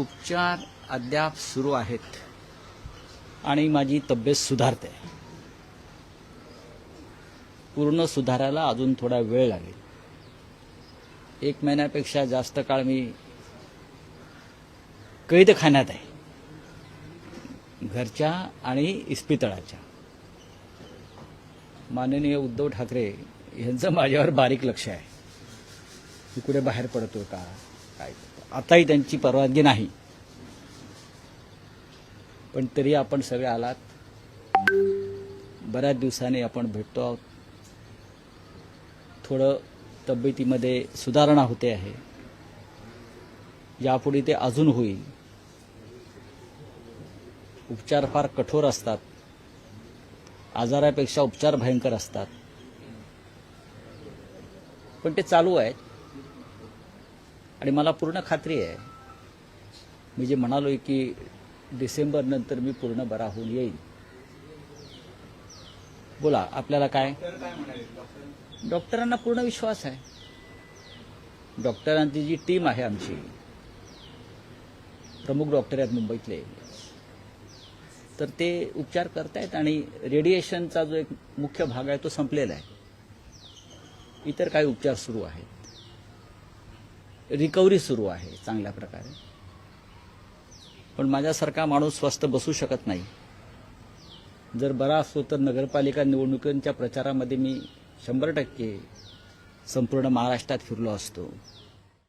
उपचार अद्याप सुरू आहेत. आणि माझी तब्येत सुधारते. पूर्ण सुधारायला अजून थोडा वेळ लागेल. एक महिन्यापेक्षा जास्त काळ मी कैदखान्यात आहे. घरच्या आणि इस्पितळाच्या. माननीय उद्धव ठाकरे यांचं माझ्यावर बारीक लक्ष आहे. मी कुठे बाहेर पडतो का? आताही त्यांची परवानगी नाही. पण तरी आपण सगळे आलात. बऱ्याच दिवसांनी आपण भेटतो आहोत. थोडं तब्येतीमध्ये सुधारणा होते आहे. यापुढे ते अजून होईल. उपचार फार कठोर असतात. आजारापेक्षा उपचार भयंकर असतात. पण ते चालू आहेत. आणि मला पूर्ण खात्री आहे. मी जे म्हणालोय की डिसेंबर नंतर मी पूर्ण बरा होऊन येईल बोला आपल्याला काय? डॉक्टरांना पूर्ण विश्वास आहे. डॉक्टरांची जी टीम आहे आमची प्रमुख डॉक्टर आहेत मुंबईतले. तर ते उपचार करतायत आणि रेडिएशनचा जो एक मुख्य भाग आहे तो संपलेला आहे. इतर काही उपचार सुरू आहेत. रिकव्हरी सुरू आहे चांगल्या प्रकारे. पण माझ्यासारखा माणूस स्वस्त बसू शकत नाही. जर बरा असतो तर नगरपालिका निवडणुकांच्या प्रचारामध्ये मी शंभर टक्के संपूर्ण महाराष्ट्रात फिरलो असतो.